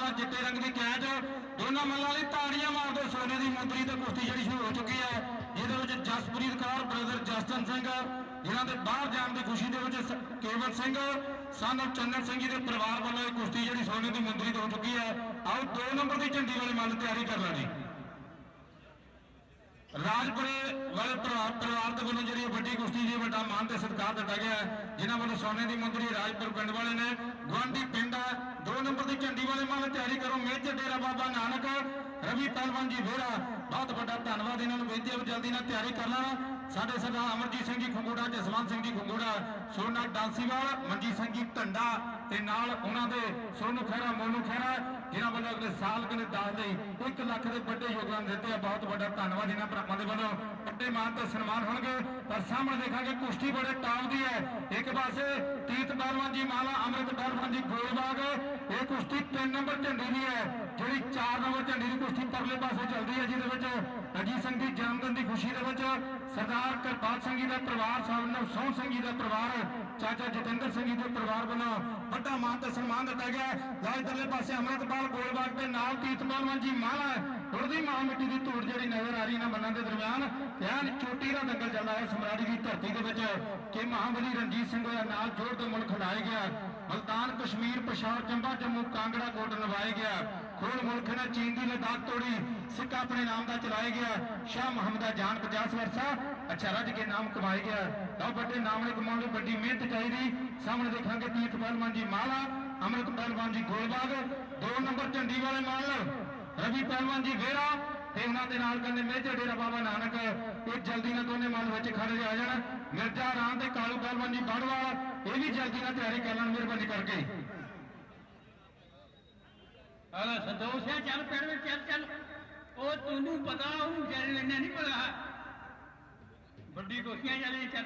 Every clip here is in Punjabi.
ਮਾਲਾ ਚਿੱਟੇ ਰੰਗ ਦੀ ਕੈਚ। ਦੋਨਾਂ ਮੱਲਾਂ ਲਈ ਤਾੜੀਆਂ ਮਾਰਦੇ ਸੋਨੇ ਦੀ ਮੁੰਦਰੀ ਤੇ ਕੁਸ਼ਤੀ ਜਿਹੜੀ ਸ਼ੁਰੂ ਹੋ ਚੁੱਕੀ ਹੈ। ਜਿਹਦੇ ਵਿੱਚ ਜਸਪ੍ਰੀਤ ਕੌਰ ਬ੍ਰਦਰ ਜਸਟਨ ਸਿੰਘ, ਜਿਨ੍ਹਾਂ ਦੇ ਬਾਹਰ ਜਾਣ ਦੀ ਖੁਸ਼ੀ ਦੇ ਵਿੱਚ ਕੇਵਲ ਸਿੰਘ ਸਾਨੂੰ ਚੰਨਨ ਸਿੰਘ ਜੀ ਦੇ ਪਰਿਵਾਰ ਵੱਲੋਂ ਇਹ ਕੁਸ਼ਤੀ ਜਿਹੜੀ ਸੋਨੇ ਦੀ ਮੁੰਦਰੀ ਤੋਂ ਹੋ ਚੁੱਕੀ ਹੈ। ਆਓ 2 ਨੰਬਰ ਦੀ ਝੰਡੀ ਵਾਲੇ ਮੱਲ ਤਿਆਰੀ ਕਰ ਲਾਂ ਜੀ। ਰਾਜਪੁਰੇ ਵਾਲੇ ਪਰਿਵਾਰ ਪਰਿਵਾਰ ਦੇ ਵੱਲੋਂ ਜਿਹੜੀ ਇਹ ਮਾਨ ਤੇ ਸਤਿਕਾਰ ਦਿੱਤਾ ਗਿਆ ਜਿਨ੍ਹਾਂ ਵੱਲੋਂ ਸੋਨੇ ਦੀ ਮੁੰਦਰੀ ਰਾਜਪੁਰ ਪਿੰਡ ਵਾਲੇ ਨੇ ਗਵਾਂਢੀ ਪਿੰਡ ਹੈ। ਦੋ ਨੰਬਰ ਦੀ ਝੰਡੀ ਵਾਲੇ ਮਾਨ ਤਿਆਰੀ ਕਰੋ। ਮੇਜਰ ਡੇਰਾ ਬਾਬਾ ਨਾਨਕ, ਰਵੀ ਪਹਿਲਵਾਨ ਜੀ ਵੇਰਾ, ਬਹੁਤ ਵੱਡਾ ਧੰਨਵਾਦ ਇਹਨਾਂ ਨੂੰ। ਬੇਨਤੀ ਹੈ ਜਲਦੀ ਨਾਲ ਤਿਆਰੀ ਕਰ ਲੈਣ। ਸਾਡੇ ਸਰਦਾਰ ਅਮਰਜੀਤ ਸਿੰਘ ਜੀ ਖੰਗੂੜਾ ਜਸਵੰਤ ਸਿੰਘ ਜੀ ਖੰਗੂੜਾ, ਸੋਨਾ ਡਾਂਸੀਵਾਲ, ਮਨਜੀਤ ਸਿੰਘ ਜੀ ਢੰਡਾ ਤੇ ਨਾਲ ਉਹਨਾਂ ਦੇ ਸੋਨੂ ਖਹਿਰਾ, ਮੋਨੂ ਖਹਿਰਾ ਜਿਨ੍ਹਾਂ ਵੱਲੋਂ ਅਗਲੇ ਸਾਲ ਕਨੇ ਦਾਸ 1 ਲੱਖ ਦੇ ਵੱਡੇ ਯੋਗਦਾਨ ਦਿੱਤੇ ਆ। ਬਹੁਤ ਵੱਡਾ ਧੰਨਵਾਦ ਇਹਨਾਂ ਭਰਾਵਾਂ ਦੇ ਵੱਲੋਂ। ਵੱਡੇ ਮਾਨ ਤੇ ਸਨਮਾਨ ਹੋਣਗੇ। ਪਰ ਸਾਹਮਣੇ ਦੇਖਾਂਗੇ ਕੁਸ਼ਤੀ ਬੜੇ ਟਾਪ ਦੀ ਹੈ। ਇੱਕ ਪਾਸੇ ਤੀਤ ਪਹਿਲਵਾਨ ਜੀ ਮਾਲਾ ਅੰਮ੍ਰਿਤ ਪਹਿਲਵਾਨ ਜੀ ਗੋਲਬਾਗ ਇਹ ਕੁਸ਼ਤੀ 3 ਨੰਬਰ ਝੰਡੀ ਦੀ ਹੈ। ਜਿਹੜੀ 4 ਨੰਬਰ ਝੰਡੀ ਦੀ ਕੁਸ਼ਤੀ ਪਰਲੇ ਪਾਸੇ ਚੱਲਦੀ ਹੈ, ਜਿਹਦੇ ਵਿੱਚ ਅਜੀਤ ਸਿੰਘ ਦੀ ਜਨਮ ਦਿਨ ਦੀ ਖੁਸ਼ੀ ਦੇ ਵਿੱਚ ਸਰਦਾਰ ਕਰਪਾਲ ਸਿੰਘ ਜੀ ਦਾ ਪਰਿਵਾਰ ਸਾਹਿਬ ਸੋਹਣ ਸਿੰਘ ਜੀ ਦਾ ਪਰਿਵਾਰ, ਚਾਚਾ ਜਤਿੰਦਰ ਸਿੰਘ ਜੀ ਦੇ ਪਰਿਵਾਰ ਵੱਲੋਂ ਵੱਡਾ ਮਾਨ ਤੇ ਸਨਮਾਨ ਦਿੱਤਾ ਗਿਆ ਹੈ। ਇਧਰਲੇ ਪਾਸੇ ਅੰਮ੍ਰਿਤਪਾਲ ਗੋਲਬਾਗ ਦੇ ਨਾਲ ਤੀਤ ਪਹਿਲਵਾਨ ਜੀ, ਮਾਲਾ ਉੜਦੀ ਮਾਂ ਮਿੱਟੀ ਦੀ ਧੂੜ ਜਿਹੜੀ ਨਜ਼ਰ ਆ ਰਹੀ ਇਹਨਾਂ ਬੰਨਾਂ ਦੇ ਦਰਮਿਆਨ ਐਨ ਚੋਟੀ ਦਾ ਦੰਗਲ ਚੱਲਦਾ ਹੈ ਸਮਰਾੜੀ ਦੀ ਧਰਤੀ ਦੇ ਵਿੱਚ, ਕਿ ਮਹਾਬਲੀ ਰਣਜੀਤ ਸਿੰਘ ਦੇ ਨਾਲ ਜੋੜ ਦੇ ਮੁਲਕ ਖੜਾਏ ਗਿਆ ਮਲਤਾਨ ਕਸ਼ਮੀਰ ਪਸ਼ਾਵਰ ਚੰਬਾ, ਜੰਮੂ ਕਾਂਗੜਾ ਕੋਟ ਨਵਾਇਆ ਗਿਆ ਖੋਲ ਮੁਲਕ ਨੇ ਚੀਨ ਦੀ ਲਦਾਖ ਤੋੜੀ। ਸਿੱਖ ਆਪਣੇ ਨਾਮ ਦਾ ਚਲਾਇਆ ਗਿਆ। ਸ਼ਾਹ ਮੁਹੰਮਦਾ ਜਾਨ 50 ਵਰਸਾ। ਅੱਛਾ, ਰੱਜ ਕੇ ਨਾਮ ਕਮਾਏ ਗਿਆ। ਤਾਂ ਵੱਡੇ ਨਾਮ ਨੇ ਕਮਾਉਣ ਲਈ ਵੱਡੀ ਮਿਹਨਤ ਚਾਹੀਦੀ। ਸਾਹਮਣੇ ਦੇਖਾਂਗੇ ਤੀਰਥ ਪਹਿਲਵਾਨ ਜੀ ਮਾਲਾ, ਅੰਮ੍ਰਿਤ ਪਹਿਲਵਾਨ ਜੀ ਗੋਲਬਾਗ, ਦੋ ਨੰਬਰ ਝੰਡੀ ਵਾਲੇ ਮਾਲ, ਰਵੀ ਪਹਿਲਵਾਨ ਜੀ ਵੇਰਾ ਤੇ ਉਹਨਾਂ ਦੇ ਨਾਲ ਕਹਿੰਦੇ ਮੇਜਰ ਡੇਰਾ ਬਾਬਾ ਨਾਨਕ। ਇਹ ਜਲਦੀ ਨਾਲ ਦੋਨੇ ਮਨ ਵਿੱਚ ਖੜੇ ਆ ਜਾਣ। ਮਿਰਜ਼ਾ ਰਾਮ ਤੇ ਕਾਲੂ ਪਹਿਲਵਾਨ ਜੀ ਬਾੜਵਾਲ, ਇਹ ਵੀ ਜਲਦੀ ਨਾਲ ਤਿਆਰੀ ਕਰ ਲੈਣ ਮਿਹਰਬਾਨੀ ਕਰਕੇ। ਹਲਾ ਸੰਤੋਸ਼ ਹੈ ਚੱਲ ਪਿੰਡ ਵਿੱਚ, ਚੱਲ ਚੱਲ। ਉਹ ਤੈਨੂੰ ਪਤਾ, ਉਹ ਵਿਚਾਰੇ ਨੂੰ ਨਹੀਂ ਪਤਾ। ਵੱਡੀ ਕੋਸ਼ੀਆਂ ਚੱਲੇ ਚੱਲ।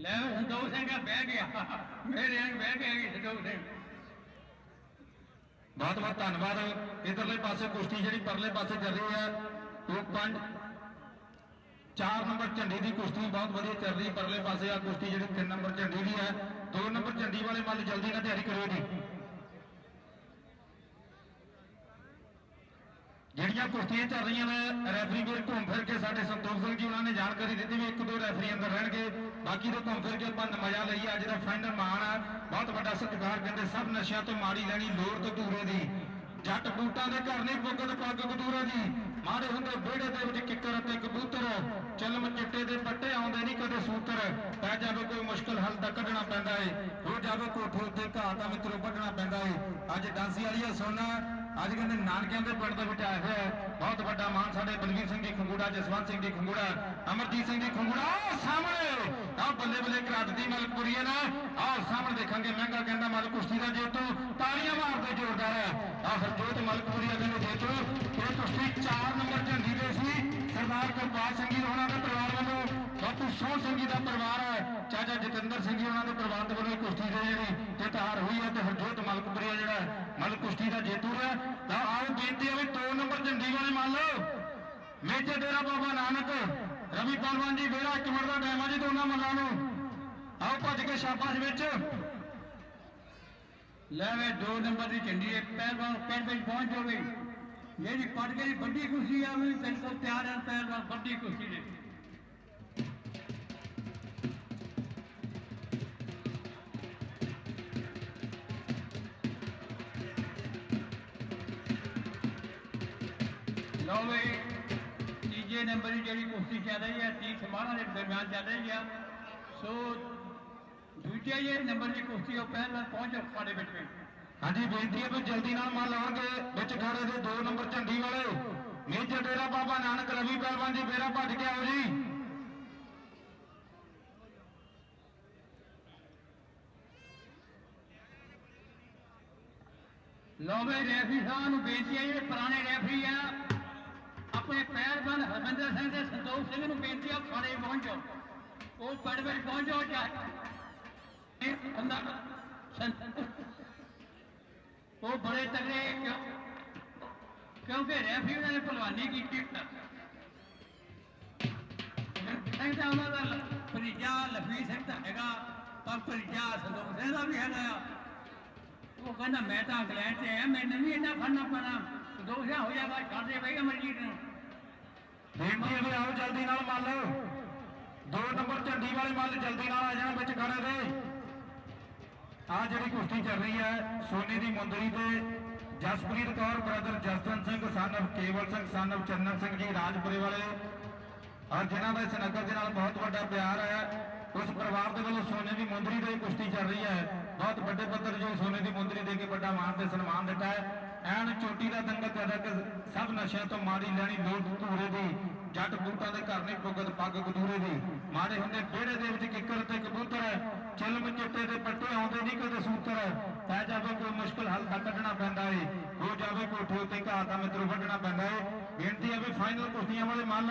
ਲੈ ਉਹ ਸੰਤੋਸ਼ ਸਿੰਘ ਆ, ਬਹਿ ਗਿਆ। ਮੇਰੇ ਅੰਗ ਬਹਿ ਗਿਆ ਸੰਤੋਖ ਸਿੰਘ। ਬਹੁਤ ਬਹੁਤ ਧੰਨਵਾਦ। ਇਧਰਲੇ ਪਾਸੇ ਕੁਸ਼ਤੀ ਜਿਹੜੀ ਪਰਲੇ ਪਾਸੇ ਚੱਲ ਰਹੀ ਹੈ, ਉਹ ਪੰਜ ਚਾਰ ਨੰਬਰ ਝੰਡੀ ਦੀ ਕੁਸ਼ਤੀ ਬਹੁਤ ਵਧੀਆ ਚੱਲ ਰਹੀ ਪਰਲੇ ਪਾਸੇ ਆ ਕੁਸ਼ਤੀ ਜਿਹੜੀ 3 ਨੰਬਰ ਝੰਡੀ ਦੀ ਹੈ। 2 ਨੰਬਰ ਝੰਡੀ ਵਾਲੇ ਮੱਲ ਜਲਦੀ ਨਾਲ ਤਿਆਰੀ ਕਰਿਓ ਜੀ। ਜਿਹੜੀਆਂ ਕੁਸ਼ਤੀਆਂ ਚੱਲ ਰਹੀਆਂ ਨੇ ਰੈਫਰੀ ਵੀਰ ਘੁੰਮ ਫਿਰ ਕੇ ਸਾਡੇ ਸੰਤੋਖ ਸਿੰਘ ਜੀ ਉਹਨਾਂ ਨੇ ਜਾਣਕਾਰੀ ਦਿੱਤੀ ਵੀ ਇੱਕ ਦੋ ਰੈਫਰੀ ਅੰਦਰ ਰਹਿਣਗੇ, ਬਾਕੀ ਦੇ ਘੁੰਮ ਫਿਰ ਕੇ ਆਪਾਂ ਮਜ਼ਾ ਲਈਏ। ਅੱਜ ਦਾ ਫਾਈਨਲ ਮਾਣ ਆ, ਬਹੁਤ ਵੱਡਾ ਸਤਿਕਾਰ ਕਹਿੰਦੇ, ਸਭ ਨਸ਼ਿਆਂ ਤੋਂ ਮਾੜੀ ਲੈਣੀ, ਲੋੜ ਤੋਂ ਦੂਰੇ ਦੀ। ਜੱਟ ਬੂਟਾਂ ਦੇ ਘਰ ਨਹੀਂ ਪੁੱਗਦ ਪੱਗ ਕਦੂਰੇ ਦੀ। ਮਾੜੇ ਹੁੰਦੇ ਵਿਹੜੇ ਦੇ ਵਿੱਚ ਕਿੱਕਰ ਅਤੇ ਕਬੂਤਰ, ਚਲਮ ਚਿੱਟੇ ਦੇ ਪੱਟੇ ਆਉਂਦੇ ਨਹੀਂ ਕਦੇ ਸੂਤਰ। ਪੈ ਜਾਵੇ ਕੋਈ ਮੁਸ਼ਕਲ, ਹੱਲ ਤਾਂ ਕੱਢਣਾ ਪੈਂਦਾ ਏ। ਹੋ ਜਾਵੇ ਕੋਠੇ ਉੱਤੇ ਘਾਹ ਤਾਂ ਮਿੱਤਰੋ, ਵੱਢਣਾ ਪੈਂਦਾ ਏ। ਅੱਜ ਡਾਂਸੀ ਵਾਲੀਆ ਸੋਨਾ ਅੱਜ ਕਹਿੰਦੇ ਨਾਨਕਿਆਂ ਦੇ ਪਿੰਡ ਦੇ ਵਿੱਚ ਆਇਆ ਹੋਇਆ ਬਹੁਤ ਵੱਡਾ ਮਾਨ ਸਾਡੇ ਬਲਵੀਰ ਸਿੰਘ ਜੀ ਖੰਗੂੜਾ, ਜਸਵੰਤ ਸਿੰਘ ਜੀ ਖੰਗੂੜਾ, ਅਮਰਜੀਤ ਸਿੰਘ ਜੀ ਖੰਗੂੜਾ। ਆਹ ਸਾਹਮਣੇ! ਆਹ ਬੱਲੇ ਬੱਲੇ ਕਰਾਟ ਦੀ ਮਲਕਪੁਰੀਏ ਨਾ। ਆਹ ਸਾਹਮਣੇ ਦੇਖਾਂਗੇ ਮਹਿੰਗਾ ਕਹਿੰਦਾ ਮਲ ਕੁਸ਼ਤੀ ਦਾ ਜੇਤੂ, ਤਾਲੀਆਂ ਮਾਰਦੇ ਜ਼ੋਰਦਾਰ ਹੈ। ਆਹ ਹਰਜੋਤ ਮਲਕਪੁਰੀਆ ਕਹਿੰਦੇ ਜੇਤੂ। ਇਹ ਕੁਸ਼ਤੀ 4 ਨੰਬਰ ਝੰਡੀ ਦੇ ਸੀ। ਸਰਦਾਰ ਗੁਰਪਾਲ ਸਿੰਘ ਜੀ ਉਹਨਾਂ ਦੇ ਪਰਿਵਾਰ ਵੱਲੋਂ, ਬਾਪੂ ਸੋਹਣ ਸਿੰਘ ਜੀ ਦਾ ਪਰਿਵਾਰ ਹੈ। ਚਾਚਾ ਜਤਿੰਦਰ ਸਿੰਘ ਜੀ ਉਹਨਾਂ ਦੇ ਪਰਿਵਾਰ ਦੇ ਵੱਲੋਂ ਕੁਸ਼ਤੀ ਦੇ ਜਿਹੜੀ ਜਿੱਤਾਰ ਹੋਈ ਹੈ ਤੇ ਹਰਜੋਤ ਮਲਕਪੁਰੀਆ ਜਿਹੜਾ ਮਤਲਬ ਕੁਸ਼ਤੀ ਦਾ ਜੇਤੂ ਹੈ। ਤਾਂ ਆਓ ਬੇਨਤੀ ਹੈ ਵੀ 2 ਨੰਬਰ ਝੰਡੀ ਵਾਲੇ ਮੰਨ ਲਓ। ਮੇਜਰ ਡੇਰਾ ਬਾਬਾ ਨਾਨਕ, ਰਵੀ ਪਹਿਲਵਾਨ ਜੀ ਵੇਲਾ ਇੱਕ ਮਿੰਟ ਦਾ ਟਾਈਮ ਆ ਜੀ, ਦੋਨਾਂ ਮੱਲਾਂ ਨੂੰ। ਆਓ ਭੱਜ ਕੇ ਸ਼ਾਬਾਸ਼ ਵਿੱਚ। ਲੈ ਵੇ, ਦੋ ਨੰਬਰ ਦੀ ਝੰਡੀ ਇੱਕ ਪਹਿਲਵਾਨ ਪਿੰਡ ਵਿੱਚ ਪਹੁੰਚ ਜਾਵੇ ਜਿਹੜੀ ਪੜ ਕੇ ਦੀ ਵੱਡੀ ਖੁਸ਼ੀ ਆ ਵੀ ਤੇਰੇ ਕੋਲ ਤਿਆਰ ਹੈ, ਪਹਿਲਵਾਨ ਵੱਡੀ ਖੁਸ਼ੀ ਦੇ। ਨੰਬਰ ਦੀ ਜਿਹੜੀ ਕੁਸ਼ਤੀ ਚੱਲ ਰਹੀ ਹੈ 30 ਸਮਾਰਾਂ ਦੇ ਦਰਮਿਆਨ ਚੱਲ ਰਹੀ ਆ। ਸੋ ਦੂਜੇ ਜੇ ਨੰਬਰ ਦੀ ਕੁਸ਼ਤੀ ਉਹ ਪਹਿਲਾਂ ਪਹੁੰਚ ਸਾਡੇ ਵਿੱਚ ਹਾਂਜੀ ਬੇਨਤੀ ਹੈ ਵੀ ਜਲਦੀ ਨਾਲ ਮੰਨ ਲਾਉਣਗੇ ਵਿੱਚ ਖੜੇ ਦੇ 2 ਨੰਬਰ ਝੰਡੀ ਵਾਲੇ। ਮੇਜਰ ਡੇਰਾ ਬਾਬਾ ਨਾਨਕ ਰਵੀ ਪਹਿਲਵਾਨ ਜੀ ਫੇਰਾ ਭੱਜ ਕੇ ਆਓ ਜੀ। ਲਓ ਵੇ ਰੈਫਰੀ ਸਾਹਿਬ ਨੂੰ ਬੇਨਤੀ ਹੈ ਜਿਹੜੇ ਪੁਰਾਣੇ ਰੈਫਰੀ ਆ ਆਪਣੇ ਪੈਰਬੰਦ ਹਰਮੰਦਰ ਸਿੰਘ ਤੇ ਸੰਤੋਖ ਸਿੰਘ ਨੂੰ ਬੇਨਤੀ ਆ ਖਾਣੇ ਪਹੁੰਚੋ। ਉਹ ਪੜ ਵਿੱਚ ਪਹੁੰਚੋ ਚਾਹੇ ਇਹ ਬੰਦਾ ਉਹ ਬੜੇ ਤਗੜੇ ਕਿਉਂਕਿ ਰੈਫਰੀ ਉਹਨਾਂ ਨੇ ਭਲਵਾਨੀ ਕੀਤੀ ਸਿੰਘ ਉਹਨਾਂ ਦਾ ਪਰਿਜਾ ਲਖਵੀਰ ਸਿੰਘ ਦਾ ਹੈਗਾ, ਪਰ ਭਰੀਜਾ ਸੰਤੋਖ ਸਿੰਘ ਦਾ ਵੀ ਹੈਗਾ ਆ। ਉਹ ਕਹਿੰਦਾ ਮੈਂ ਤਾਂ ਇੰਗਲੈਂਡ 'ਚ ਆਇਆ ਮੈਨੂੰ ਵੀ ਇੰਨਾ ਫੜਨਾ ਪੈਣਾ। ਦੋਸ਼ਾ ਹੋ ਜਾਗਾ ਛੱਡ ਦੇ ਬਈ ਅਮਰਜੀਤ ਨੂੰ। ਬੇਨਤੀ ਹੈ ਵੀ ਆਓ, ਜਲਦੀ ਨਾਲ ਮੰਨ ਲਓ ਦੋ ਨੰਬਰ ਝੰਡੀ ਵਾਲੇ ਮੱਲ ਜਲਦੀ ਨਾਲ ਆ ਜਾਣ, ਵਿੱਚ ਖੜੇ ਦੇ ਆ ਜਿਹੜੀ ਕੁਸ਼ਤੀ ਚੱਲ ਰਹੀ ਹੈ, ਸੋਨੇ ਦੀ ਮੁੰਦਰੀ ਤੇ Jaspreet Kaur brother Jastan Singh son of Kewal Singh son of Channan Singh ji, ਰਾਜਪੁਰੇ ਵਾਲੇ। ਔਰ ਜਿਨ੍ਹਾਂ ਦਾ ਇਸ ਨਗਰ ਦੇ ਨਾਲ ਬਹੁਤ ਵੱਡਾ ਪਿਆਰ ਹੈ, ਉਸ ਪਰਿਵਾਰ ਦੇ ਵੱਲੋਂ ਸੋਨੇ ਦੀ ਮੁੰਦਰੀ ਤੇ ਕੁਸ਼ਤੀ ਚੱਲ ਰਹੀ ਹੈ। ਬਹੁਤ ਵੱਡੇ ਪੱਧਰ ਜੋ ਸੋਨੇ ਦੀ ਮੁੰਦਰੀ ਦੇ ਕੇ ਵੱਡਾ ਮਾਣ ਤੇ ਸਨਮਾਨ ਦਿੱਤਾ ਹੈ। ਐਨ ਚੋਟੀ ਦਾ ਦੰਗਲ ਜ਼ਿਆਦਾ ਸਭ ਨਸ਼ਿਆਂ ਤੋਂ ਮਾਰੀ ਲੈਣੀ ਲੋਟ ਧੂਰੇ ਦੀ। ਜੱਟ ਬੂਟਾਂ ਦੇ ਘਰ ਨਹੀਂ ਪੁੱਗਤ ਪੱਗ ਕਦੂਰੇ ਦੀ। ਮਾੜੇ ਹੁੰਦੇ ਵਿਹੜੇ ਦੇ ਵਿੱਚ ਕਿੱਕਰ ਤੇ ਕਬੂਤਰ, ਚਿਲਮ ਚਿੱਟੇ ਦੇ ਪੱਟੇ ਆਉਂਦੇ ਨਹੀਂ ਕਦੇ ਸੂਤਰ। ਪੈ ਜਾਵੇ ਕੋਈ ਮੁਸ਼ਕਲ ਹੱਲ ਕੱਢਣਾ ਪੈਂਦਾ ਏ। ਹੋ ਜਾਵੇ ਕੋਠੇ ਤੇ ਘਾਹ ਦਾ ਮਿੱਤਰ ਵੱਢਣਾ ਪੈਂਦਾ ਏ। ਬੇਨਤੀ ਹੈ ਵੀ ਫਾਈਨਲ ਕੁਸ਼ਤੀਆਂ ਵਾਲੇ ਮੱਲ,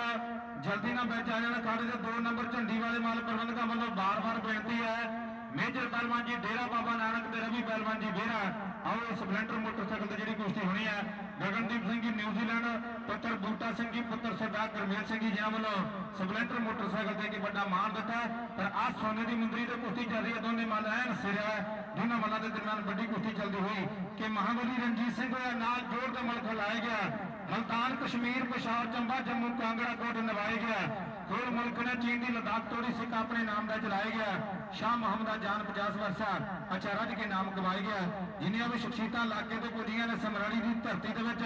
ਜਲਦੀ ਨਾਲ ਵਿੱਚ ਆ ਜਾਣਾ ਕਾੜੇ ਦੇ 2 ਨੰਬਰ ਝੰਡੀ ਵਾਲੇ ਮੱਲ ਪ੍ਰਬੰਧਕਾਂ ਵੱਲੋਂ ਬਾਰ-ਬਾਰ ਬੇਨਤੀ ਹੈ। ਮੇਜਰ ਪਹਿਲਵਾਨ ਜੀ ਡੇਰਾ ਬਾਬਾ ਨਾਨਕ ਤੇ ਰਵੀ ਪਹਿਲਵਾਨ ਜੀ ਬੇਰਾ ਆਓ ਸਪਲੈਂਡਰ ਮੋਟਰਸਾਈਕਲ ਤੇ ਜਿਹੜੀ ਕੁਸ਼ਤੀ ਹੋਣੀ ਹੈ। ਗਗਨਦੀਪ ਸਿੰਘ ਜੀ ਨਿਊਜ਼ੀਲੈਂਡ ਪੁੱਤਰ ਬੂਟਾ ਸਿੰਘ ਜੀ, ਪੁੱਤਰ ਸਰਦਾਰ ਗੁਰਮੇਲ ਸਿੰਘ ਜੀ ਜਿਨ੍ਹਾਂ ਵੱਲੋਂ ਸਪਲੈਂਡਰ ਮੋਟਰਸਾਈਕਲ ਦੇ ਕੇ ਵੱਡਾ ਮਾਣ ਦਿੱਤਾ ਪਰ ਆਹ ਸੋਨੇ ਦੀ ਮੁੰਦਰੀ ਤੇ ਕੁਸ਼ਤੀ ਚੱਲ ਰਹੀ ਹੈ। ਦੋਨੇ ਮੱਲ ਐਨ ਸਿਰਿਆ ਹੈ। ਦੋਨਾਂ ਮੱਲਾਂ ਦੇ ਦਰਮਿਆਨ ਵੱਡੀ ਕੁਸ਼ਤੀ ਚੱਲਦੀ ਹੋਈ ਕਿ ਮਹਾਬਲੀ ਰਣਜੀਤ ਸਿੰਘ ਹੋਇਆ ਨਾਲ ਜੋਰ ਦਾ ਮਲਕ ਲਾਇਆ ਗਿਆ। ਮਲਤਾਨ ਕਸ਼ਮੀਰ ਪਸ਼ਾਵਰ ਚੰਬਾ, ਜੰਮੂ, ਕਾਂਗੜਾ ਕੋਟ ਨਿਭਾਇਆ ਗਿਆ। ਹੋਰ ਮੁਲਕ ਨੇ ਚੀਨ ਦੀ ਲਦਾਖ ਤੋੜੀ, ਸਿੱਖ ਆਪਣੇ ਨਾਮ ਦਾ ਚਲਾਇਆ ਗਿਆ। ਸ਼ਾਹ ਮੁਹੰਮਦ ਦਾ ਜਾਨ 50 ਵਰਸਾ ਅੱਛਾ, ਰੱਜ ਕੇ ਨਾਮ ਕਮਾਇਆ ਗਿਆ। ਜਿੰਨੀਆਂ ਵੀ ਸ਼ਖਸੀਅਤਾਂ ਇਲਾਕੇ ਤੇ ਪੁੱਜੀਆਂ ਨੇ ਸਮਰਾਲੀ ਦੀ ਧਰਤੀ ਦੇ ਵਿੱਚ,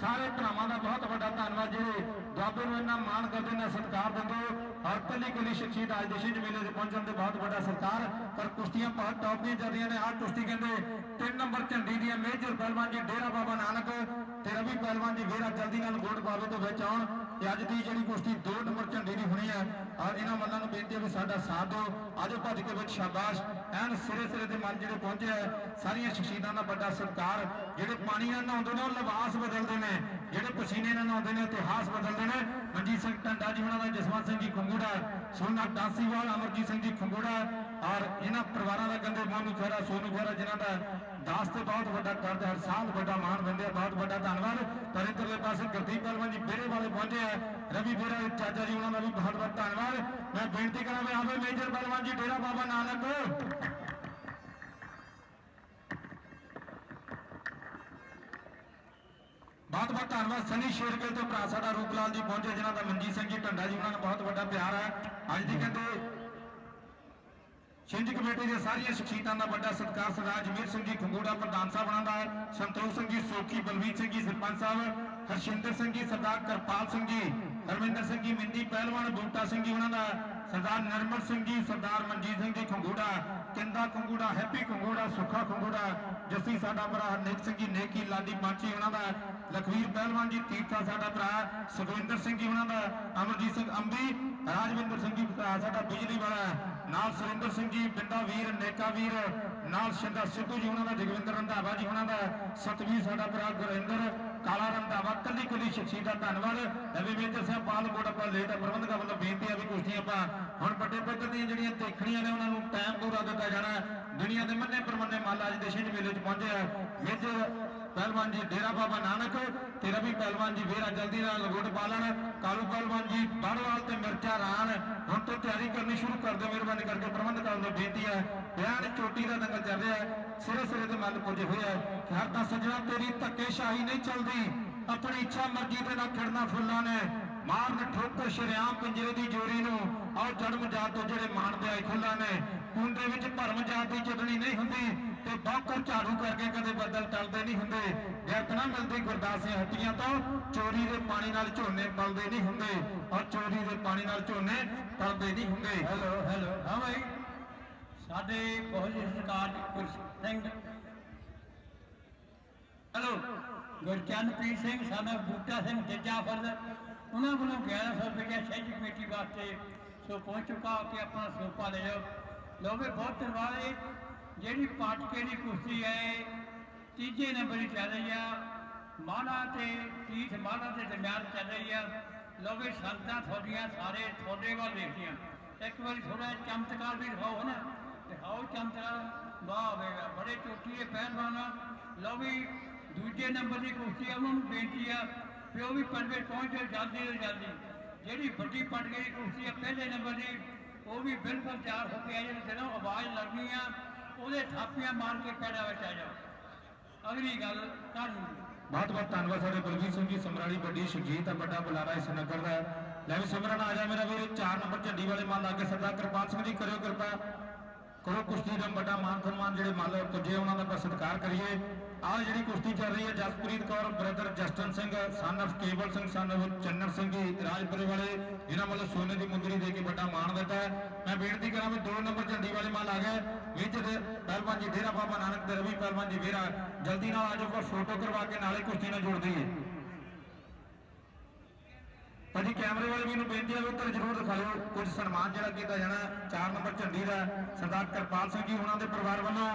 ਸਾਰੇ ਭਰਾਵਾਂ ਦਾ ਬਹੁਤ ਵੱਡਾ ਧੰਨਵਾਦ ਜਿਹੜੇ ਦੁਆਬੇ ਨੂੰ ਇੰਨਾ ਮਾਣ ਕਰਦੇ ਨੇ, ਸਤਿਕਾਰ ਦਿੰਦੇ ਔਰ ਕੱਲੀ ਕੱਲੀ ਸ਼ਖਸੀਅਤ ਅੱਜ ਦੇ ਛਿੰਝ 'ਤੇ ਪਹੁੰਚਣ ਤੇ ਬਹੁਤ ਵੱਡਾ ਸਤਿਕਾਰ ਪਰ ਕੁਸ਼ਤੀਆਂ ਬਹੁਤ ਟੌਪ ਦੀਆਂ ਚੱਲ ਨੇ। ਆਹ ਕੁਸ਼ਤੀ ਕਹਿੰਦੇ, ਤਿੰਨ ਨੰਬਰ ਝੰਡੀ ਦੀਆਂ ਮੇਜਰ ਪਹਿਲਵਾਨ ਜੀ ਡੇਰਾ ਬਾਬਾ ਨਾਨਕ ਤੇ ਰਵੀ ਪਹਿਲਵਾਨ ਜੀ ਵੇਰਾ ਜਲਦੀ ਨਾਲ ਗੋਟ ਪਾਵੇ ਤੋਂ ਵਿੱਚ ਆਉਣ। ਤੇ ਅੱਜ ਦੀ ਜਿਹੜੀ ਕੁਸ਼ਤੀ 2 ਨੰਬਰ ਝੰਡੀ ਦੀ ਹੋਣੀ ਹੈ। ਔਰ ਇਹਨਾਂ ਮੱਲਾਂ ਨੂੰ ਬੇਨਤੀ ਹੈ ਵੀ ਸਾਡਾ ਸਾਥ ਦਿਓ। ਆਜੋ ਭੱਜ ਕੇ ਵਿੱਚ ਸ਼ਾਬਾਸ਼। ਐਨ ਸਿਰੇ ਸਿਰੇ ਦੇ ਮੱਲ ਜਿਹੜੇ ਪਹੁੰਚੇ ਆ ਸਾਰੀਆਂ ਸ਼ਖਸੀਅਤਾਂ ਦਾ ਵੱਡਾ ਸਤਿਕਾਰ। ਜਿਹੜੇ ਪਾਣੀ ਨਾਲ ਨਹਾਉਂਦੇ ਨੇ, ਉਹ ਲਿਬਾਸ ਬਦਲਦੇ ਨੇ। ਜਿਹੜੇ ਪਸੀਨੇ ਨਾਲ ਨਹਾਉਂਦੇ ਨੇ, ਇਤਿਹਾਸ ਬਦਲਦੇ ਨੇ। ਮਨਜੀਤ ਸਿੰਘ ਟੰਡਾ ਜੀ ਉਹਨਾਂ ਦਾ ਜਸਵੰਤ ਸਿੰਘ ਜੀ ਖੰਗੂੜਾ ਸੋਨਾ ਡਾਸੀਵਾਲ ਅਮਰਜੀਤ ਸਿੰਘ ਜੀ ਖੰਗੂੜਾ ਔਰ ਇਹਨਾਂ ਪਰਿਵਾਰਾਂ ਦਾ ਗੰਦੇ ਮੋਨੂ ਖੈਰਾ ਸੋਨੂ ਖੈਰਾ ਜਿਨ੍ਹਾਂ ਦਾ ਦਾਸ ਤੇ ਬਹੁਤ ਵੱਡਾ ਕਰਦ ਹਰ ਸਾਲ ਵੱਡਾ ਮਾਣ ਦਿੰਦੇ ਆ, ਬਹੁਤ ਵੱਡਾ ਧੰਨਵਾਦ। ਪਰ ਇੱਧਰਲੇ ਪਾਸੇ ਗੁਰਦੀਪ ਪਹਿਲਵਾਨ ਜੀ ਬੇਰੇ ਵਾਲੇ ਪਹੁੰਚੇ ਆ, ਰਵੀ ਬੇਰਾ ਚਾਚਾ ਜੀ, ਉਹਨਾਂ ਦਾ ਵੀ ਬਹੁਤ ਬਹੁਤ ਧੰਨਵਾਦ। ਮੈਂ ਬੇਨਤੀ ਕਰਾਂ ਵੀ ਆਵੇ ਮੇਜਰ ਪਹਿਲਵਾਨ ਜੀ, ਡੇਰਾ ਬਾਬਾ ਨਾਨਕ। ਬਹੁਤ ਬਹੁਤ ਧੰਨਵਾਦ। ਸਨੀ ਸ਼ੇਰਗਿੱਲ ਤੇ ਭਰਾ ਸਾਡਾ ਰੂਪਲਾਲ ਜੀ ਪਹੁੰਚੇ, ਜਿਨ੍ਹਾਂ ਦਾ ਮਨਜੀਤ ਸਿੰਘ ਜੀ, ਢੰਡਾ ਜੀ, ਉਹਨਾਂ ਨੂੰ ਬਹੁਤ ਵੱਡਾ ਪਿਆਰ ਹੈ। ਅੱਜ ਦੀ ਕਹਿੰਦੇ ਛਿੰਝ ਕਮੇਟੀ ਦੇ ਸਾਰੀਆਂ ਸ਼ਖਸੀਅਤਾਂ ਦਾ ਵੱਡਾ ਸਤਿਕਾਰ ਸਰਦਾਰ ਜਮੀਰ ਸਿੰਘ ਜੀ ਖੰਗੂੜਾ ਪ੍ਰਧਾਨ ਸਾਹਿਬ ਉਹਨਾਂ ਦਾ ਸੰਤੋਖ ਸਿੰਘ ਜੀ, ਸੋਖੀ ਬਲਵੀਰ ਸਿੰਘ ਜੀ, ਸਰਪੰਚ ਸਾਹਿਬ, ਹਰਸ਼ਿੰਦਰ ਸਿੰਘ ਜੀ, ਸਰਦਾਰ ਕਰਪਾਲ ਸਿੰਘ ਜੀ, ਹਰਮਿੰਦਰ ਸਿੰਘ ਜੀ, ਮਿੰਦੀ ਪਹਿਲਵਾਨ, ਬੂਟਾ ਸਿੰਘ ਜੀ ਉਹਨਾਂ ਦਾ ਸਰਦਾਰ ਨਰਮਲ ਸਿੰਘ ਜੀ, ਸਰਦਾਰ ਮਨਜੀਤ ਸਿੰਘ ਜੀ ਖੰਗੂੜਾ ਕਿੰਦਾ ਖੰਗੂੜਾ, ਹੈਪੀ ਖੰਗੂੜਾ, ਸੁੱਖਾ ਖੰਗੂੜਾ ਜੱਸੀ ਸਾਡਾ ਭਰਾ ਹਰਨੇਕ ਸਿੰਘ ਜੀ, ਨੇਕੀ ਲਾਡੀ ਪਾਂਚੀ ਉਹਨਾਂ ਦਾ ਲਖਵੀਰ ਪਹਿਲਵਾਨ ਜੀ, ਤੀਰਥਾ ਸਾਡਾ ਭਰਾ ਸੁਖਵਿੰਦਰ ਸਿੰਘ ਜੀ ਉਹਨਾਂ ਦਾ ਅਮਰਜੀਤ ਸਿੰਘ ਅੰਬੀ, ਰਾਜਵਿੰਦਰ ਸਿੰਘ ਜੀ, ਭਰਾ ਸਾਡਾ ਬਿਜਲੀ ਵਾਲਾ ਨਾਲ ਸੁਰਿੰਦਰ ਸਿੰਘ ਜੀ ਬਿੰਦਾ ਵੀਰ ਨੇਕਾ ਵੀਰ, ਨਾਲ ਸਿੰਦਾ ਸਿੱਧੂ ਜੀ, ਉਹਨਾਂ ਦਾ ਜਗਵਿੰਦਰ ਰੰਧਾਵਾ ਜੀ, ਉਹਨਾਂ ਦਾ ਸਤਵੀਰ, ਸਾਡਾ ਭਰਾ ਗੁਰਿੰਦਰ, ਕਾਲਾ ਰੰਧਾਵਾ, ਕੱਲੀ ਕੱਲੀ ਸ਼ਖਸੀ ਦਾ ਧੰਨਵਾਦ ਨਵੇਂ ਮੇਜਰ ਸਾਹਿਬ ਪਾਲਕੋਟ ਆਪਾਂ ਲੇਟ ਪ੍ਰਬੰਧਕਾਂ ਵੱਲੋਂ ਬੇਨਤੀ ਆ ਵੀ ਕੁਸ਼ਤੀਆਂ ਆਪਾਂ ਹੁਣ ਵੱਡੇ ਪੱਧਰ ਦੀਆਂ ਜਿਹੜੀਆਂ ਦੇਖਣੀਆਂ ਨੇ, ਉਹਨਾਂ ਨੂੰ ਟਾਈਮ ਪੂਰਾ ਦਿੱਤਾ ਜਾਣਾ ਹੈ। ਦੁਨੀਆ ਦੇ ਮੰਨੇ ਪਰਮੰਨੇ ਮਾਲ ਅੱਜ ਦੇ ਸ਼ਹੀਦ ਮੇਲੇ 'ਚ ਪਹੁੰਚਿਆ ਮੇਜਰ ਪਹਿਲਵਾਨ ਜੀ, ਡੇਰਾ ਬਾਬਾ ਨਾਨਕ ਤੇ ਰਵੀ ਪਹਿਲਵਾਨ ਜੀ ਵੇਰਾ ਜਲਦੀ ਨਾਲ ਲਗੋਟ ਪਾਲਣ ਕਾਲੂ ਪਹਿਲਵਾਨ ਜੀ, ਬੜਵਾਲ ਤੇ ਮਿਰਚਾ ਰਾਣ। ਹੁਣ ਤੋਂ ਤਿਆਰੀ ਕਰਨੀ ਸ਼ੁਰੂ ਕਰ ਦਿਓ, ਮਿਹਰਬਾਨੀ ਕਰਕੇ ਪ੍ਰਬੰਧਕਾਂ ਵੱਲੋਂ ਬੇਨਤੀ ਹੈ। ਬਿਆਨ ਚੋਟੀ ਦਾ ਦੰਗਲ ਚੱਲ ਰਿਹਾ ਹੈ। ਸਿਰੇ ਸਿਰੇ ਤੇ ਮਨ ਪੁੱਜੇ ਹੋਏ ਹੈ। ਹਰ ਤਾਂ ਸੱਜਣਾ, ਤੇਰੀ ਧੱਕੇਸ਼ਾਹੀ ਨਹੀਂ ਚੱਲਦੀ। ਆਪਣੀ ਇੱਛਾ ਮਰਜ਼ੀ ਦੇ ਨਾਲ ਖੜਨਾ ਫੁੱਲਾਂ ਨੇ। ਮਾਰਨ ਠੋਕਰ ਸ਼ਰਿਆਮ ਪਿੰਜਰੇ ਦੀ ਜੋਰੀ ਨੂੰ। ਆਓ ਜਨਮ ਜਾਤ ਤੋਂ ਜਿਹੜੇ ਮਾਣਦੇ ਆਏ ਖੁੱਲਾ ਨੇ। ਕੁੰਡੇ ਵਿੱਚ ਭਰਮ ਜਾਤ ਦੀ ਚਟਣੀ ਨਹੀਂ ਹੁੰਦੀ। ਤੇ ਬੌਕਰ ਝਾੜੂ ਕਰਕੇ ਕਦੇ ਬੱਦਲ ਟਲਦੇ ਨਹੀਂ ਹੁੰਦੇ। ਜਦ ਨਾ ਮਿਲਦੀ ਗੁਰਦਾਸੇ ਹੱਟੀਆਂ ਤੋਂ ਚੋਰੀ ਦੇ ਪਾਣੀ ਨਾਲ ਝੋਨੇ ਪਲਦੇ ਨਹੀਂ ਹੁੰਦੇ ਔਰ ਚੋਰੀ ਦੇ ਪਾਣੀ ਨਾਲ ਝੋਨੇ ਪਲਦੇ ਨਹੀਂ ਹੁੰਦੇ। Hello hello. ਹਾਂ ਭਾਈ ਸਾਡੇ ਬਹੁਤ ਸਤਿਕਾਰ ਗੁਰ ਸਿੰਘ। ਹੈਲੋ। ਗੁਰਚਰਨਪ੍ਰੀਤ ਸਿੰਘ ਸਾਨਾ ਬੂਟਾ ਸਿੰਘ ਜੱਜਾ ਫਰਦ ਉਹਨਾਂ ਵੱਲੋਂ 1100 ਰੁਪਏ ਸਹਿਜ ਕਮੇਟੀ ਵਾਸਤੇ ਸੋ ਪਹੁੰਚ ਚੁੱਕਾ ਕਿ ਆਪਣਾ ਸੋਪਾ ਲੈ ਜਾਓ। ਲੋਵੇ ਬਹੁਤ ਧੰਨਵਾਦ ਹੈ ਜਿਹੜੀ ਪਾਟਕੇ ਦੀ ਕੁਸ਼ਤੀ ਹੈ, ਤੀਜੇ ਨੰਬਰ ਦੀ ਚੱਲ ਰਹੀ ਆ। ਮਾਲਾ ਤੇ ਤੀਠ ਮਾਲਾ ਦੇ ਦਰਮਿਆਨ ਚੱਲ ਰਹੀ ਆ। ਲੋਵੇ ਸੰਗਤਾਂ ਤੁਹਾਡੀਆਂ ਸਾਰੇ ਤੁਹਾਡੇ ਵੱਲ ਦੇਖਦੀਆਂ। ਇੱਕ ਵਾਰੀ ਥੋੜਾ ਚਮਤਕਾਰ ਵੀ ਦਿਖਾਓ ਨਾ ਦਿਖਾਓ ਚਮਤਕਾਰ। ਵਾਹ ਹੋਵੇਗਾ ਬੜੇ ਚੋਟੀ ਦੇ ਪਹਿਲਵਾਨ ਆ। ਲਓ ਵੀ ਦੂਜੇ ਨੰਬਰ ਦੀ ਕੁਸ਼ਤੀ ਆ, ਉਹਨਾਂ ਨੂੰ ਬੇਨਤੀ ਆ ਵੀ ਉਹ ਵੀ ਪੰਜਵੇਂ ਪਹੁੰਚੋ ਜਲਦੀ ਤੋਂ ਜਲਦੀ। ਜਿਹੜੀ ਵੱਡੀ ਪਟਕੇ ਦੀ ਕੁਸ਼ਤੀ ਆ, ਪਹਿਲੇ ਨੰਬਰ ਦੀ, ਉਹ ਵੀ ਬਿਲਕੁਲ ਤਿਆਰ ਹੋ ਕੇ ਆ ਜਿਹੜੀ ਜਦੋਂ ਆਵਾਜ਼ ਲੱਗਣੀ ਆ ਉਹਦੇ ਥਾਪੀਆਂ ਮਾਰ ਕੇ ਪੈੜਾ ਵਿੱਚ ਆ ਜਾਓ। ਅਗਲੀ ਗੱਲ ਕਾਹਨੂੰ ਬਹੁਤ ਬਹੁਤ ਧੰਨਵਾਦ ਸਾਡੇ ਬਲਵੀਰ ਸਿੰਘ ਜੀ, ਸਮਰਾਲੀ ਵੱਡੀ ਸ਼ਖਸੀਅਤ ਦਾ ਵੱਡਾ ਬੁਲਾਰਾ ਇਸ ਨਗਰ ਦਾ। ਲੈ ਵੀ ਸਮਰਨ ਆ ਜਾ ਮੇਰਾ ਵੀਰ 4 ਨੰਬਰ ਝੰਡੀ ਵਾਲੇ ਮਨ ਲਾ ਕੇ ਸਰਦਾਰ ਕਿਰਪਾਲ ਸਿੰਘ ਜੀ, ਕਰਿਓ ਕਿਰਪਾ। ਕਰੋ ਕੁਸ਼ਤੀ ਦਾ ਵੱਡਾ ਮਾਨ ਸਨਮਾਨ, ਜਿਹੜੇ ਮੰਨ ਪੁੱਜੇ, ਉਹਨਾਂ ਦਾ ਆਪਾਂ ਸਤਿਕਾਰ ਕਰੀਏ। ਆਹ ਜਿਹੜੀ ਕੁਸ਼ਤੀ ਚੱਲ ਰਹੀ ਹੈ, Jaspreet Kaur brother Jastan Singh son of Kewal Singh son of ਚੰਨਰ Singh ji, ਰਾਜਪੁਰੇ ਵਾਲੇ ਇਹਨਾਂ ਵੱਲੋਂ ਸੋਨੇ ਦੀ ਮੁੰਦਰੀ ਦੇ ਕੇ ਵੱਡਾ ਮਾਣ ਦਿੱਤਾ ਹੈ। ਮੈਂ ਬੇਨਤੀ ਕਰਾਂ ਵੀ 2 ਨੰਬਰ ਝੰਡੀ ਵਾਲੇ ਮਾਲ ਆ ਗਏ, ਵਿੱਚ ਦੇ ਪਹਿਲਵਾਨ ਜੀ ਡੇਰਾ ਬਾਬਾ ਨਾਨਕ ਦੇ ਰਵੀ ਪਹਿਲਵਾਨ ਜੀ ਵੀਰਾ ਜਲਦੀ ਨਾਲ ਆਜੋ ਕੋ ਫੋਟੋ ਕਰਵਾ ਕੇ ਨਾਲੇ ਕੁਸ਼ਤੀ ਨਾਲ ਜੋੜ ਦਈਏ ਭਾਜੀ, ਕੈਮਰੇ ਵਾਲੇ ਵੀ ਨੂੰ ਬੇਨਤੀ ਹੈ ਵੀ ਜ਼ਰੂਰ ਦਿਖਾਓ ਕੁਝ ਸਨਮਾਨ ਜਿਹੜਾ ਕੀਤਾ ਜਾਣਾ 4 ਨੰਬਰ ਝੰਡੀ ਦਾ ਸਰਦਾਰ ਕਿਰਪਾਲ ਸਿੰਘ ਜੀ, ਉਹਨਾਂ ਦੇ ਪਰਿਵਾਰ ਵੱਲੋਂ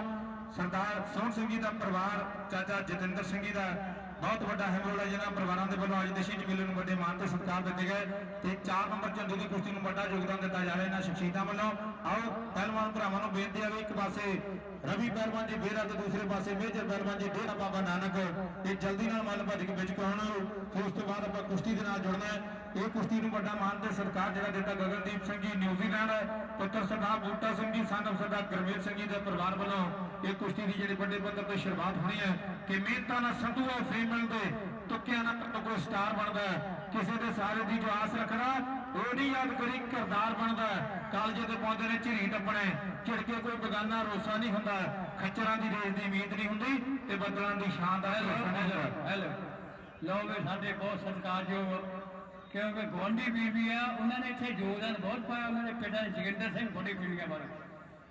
ਸਰਦਾਰ ਸੋਹਣ ਸਿੰਘ ਜੀ ਦਾ ਪਰਿਵਾਰ, ਚਾਚਾ ਜਤਿੰਦਰ ਸਿੰਘ ਜੀ ਦਾ ਬਹੁਤ ਵੱਡਾ ਹਿਮਰੋਲ ਹੈ ਜਿਹਨਾਂ ਪਰਿਵਾਰਾਂ ਦੇ ਵੱਲੋਂ ਅੱਜ ਦੇਸ਼ੀ ਜਮੀਲੇ ਨੂੰ ਵੱਡੇ ਮਾਨ ਤੇ ਸਤਿਕਾਰ ਦਿੱਤੇ ਗਏ ਤੇ 4 ਨੰਬਰ ਝੰਡੀ ਦੀ ਕੁਸ਼ਤੀ ਨੂੰ ਵੱਡਾ ਯੋਗਦਾਨ ਦਿੱਤਾ ਜਾ ਰਿਹਾ ਇਹਨਾਂ ਸ਼ਖਸੀਅਤਾਂ ਵੱਲੋਂ। ਆਓ, ਪਹਿਲਵਾਨ ਭਰਾਵਾਂ ਨੂੰ ਬੇਨਤੀ ਹੈ ਵੀ ਇੱਕ ਪਾਸੇ ਰਵੀ ਪਹਿਲਵਾਨ ਜੀ ਡੇਰਾ ਤੇ ਦੂਸਰੇ ਪਾਸੇ ਮੇਜਰ ਪਹਿਲਵਾਨ ਜੀ ਡੇਰਾ ਬਾਬਾ ਨਾਨਕ ਇਹ ਜਲਦੀ ਨਾਲ ਮਨ ਭੱਜ ਕੇ ਵਿੱਚ ਕਰਾਉਣ ਫਿਰ ਉਸ ਤੋਂ ਬਾਅਦ ਆਪਾਂ ਕੁਸ਼ਤੀ ਦੇ ਨਾਲ ਜੁੜਨਾ ਹੈ। ਇਹ ਕੁਸ਼ਤੀ ਨੂੰ ਵੱਡਾ ਮਾਨ ਤੇ ਸਰਕਾਰ ਜਿਹੜਾ ਦਿੱਤਾ ਗਗਨਦੀਪ ਸਿੰਘ ਜੀ, ਨਿਊਜ਼ੀਲੈਂਡ ਪੁੱਤਰ ਸਰਦਾਰ ਬੂਟਾ ਸਿੰਘ ਜੀ ਸੰਨ ਸਰਦਾਰ ਗੁਰਮੇਲ ਸਿੰਘ ਜੀ ਦੇ ਪਰਿਵਾਰ ਵੱਲੋਂ ਇਹ ਕੁਸ਼ਤੀ ਦੀ ਜਿਹੜੀ ਵੱਡੇ ਪੱਧਰ ਤੇ ਸ਼ੁਰੂਆਤ ਹੋਣੀ ਹੈ ਕਿ ਮਿਹਨਤਾਂ ਨਾਲ ਸੰਧੂਆ ਫੇਮ ਮਿਲਦੇ ਤੁੱਕਿਆਂ ਨਾਲ ਕੋਈ ਸਟਾਰ ਬਣਦਾ ਕਿਸੇ ਦੇ ਸਾਰੇ ਦੀ ਜੋ ਆਸ ਰੱਖਣਾ ਉਹ ਨਹੀਂ ਯਾਦ ਕਰੀ ਕਿਰਦਾਰ ਬਣਦਾ ਕਾਲਜੇ ਤੇ ਪਹੁੰਚਦੇ ਨੇ ਝਿਰੀ ਟੱਪਣੇ, ਝਿੜਕੇ ਕੋਈ ਬਗਾਨਾ ਰੋਸਾ ਨਹੀਂ ਹੁੰਦਾ, ਖੱਚਰਾਂ ਦੀ ਰੇਸ ਦੀ ਉਮੀਦ ਨਹੀਂ ਹੁੰਦੀ ਤੇ ਬੱਦਲਾਂ ਦੀ ਸ਼ਾਨ ਦਾ ਰੋਸਾ ਨਹੀਂ ਹੁੰਦਾ ਵੀ ਸਾਡੇ ਬਹੁਤ ਸਤਿਕਾਰਯੋਗ ਕਿਉਂਕਿ ਗਵਾਂਢੀ ਵੀਰ ਆ, ਉਹਨਾਂ ਨੇ ਇੱਥੇ ਯੋਗਦਾਨ ਬਹੁਤ ਪਾਇਆ, ਉਹਨਾਂ ਦੇ ਪਿਤਾ ਜਗਿੰਦਰ ਸਿੰਘ ਬੜੀ ਪੀੜੀਆਂ ਬਾਰੇ।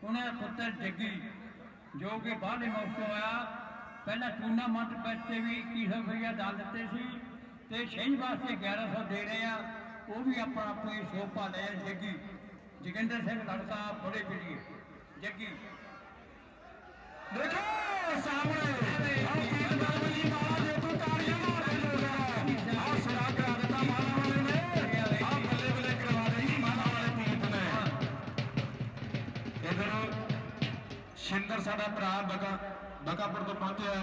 ਉਹਨਾਂ ਦਾ ਪੁੱਤਰ ਜੱਗੀ, ਜੋ ਕਿ ਬਾਹਰਲੇ ਮੁਲਕ ਤੋਂ ਪਹਿਲਾਂ ਟੂਰਨਾਮੈਂਟ ਵਿੱਚ ਤੇ ਵੀ 2100 ਰੁਪਇਆ ਦਾਨ ਦਿੱਤੇ ਸੀ ਤੇ ਛਿੰਝ ਵਾਸਤੇ 1100 ਦੇ ਰਹੇ ਆ, ਉਹ ਵੀ ਆਪਾਂ ਆਪਣੀ ਸ਼ੋਭਾ ਲੈ ਜੱਗੀ। ਜਗਿੰਦਰ ਸਿੰਘ ਲੜਕਾ ਬੜੇ ਪੀੜੀਏ ਜੱਗੀ। ਦੇਖੋ ਸਾਹਮਣੇ। ਇਧਰ ਸਾਡਾ ਭਰਾ ਬਗਾ ਬਗਾਪੁਰ ਤੋਂ ਪਹੁੰਚਿਆ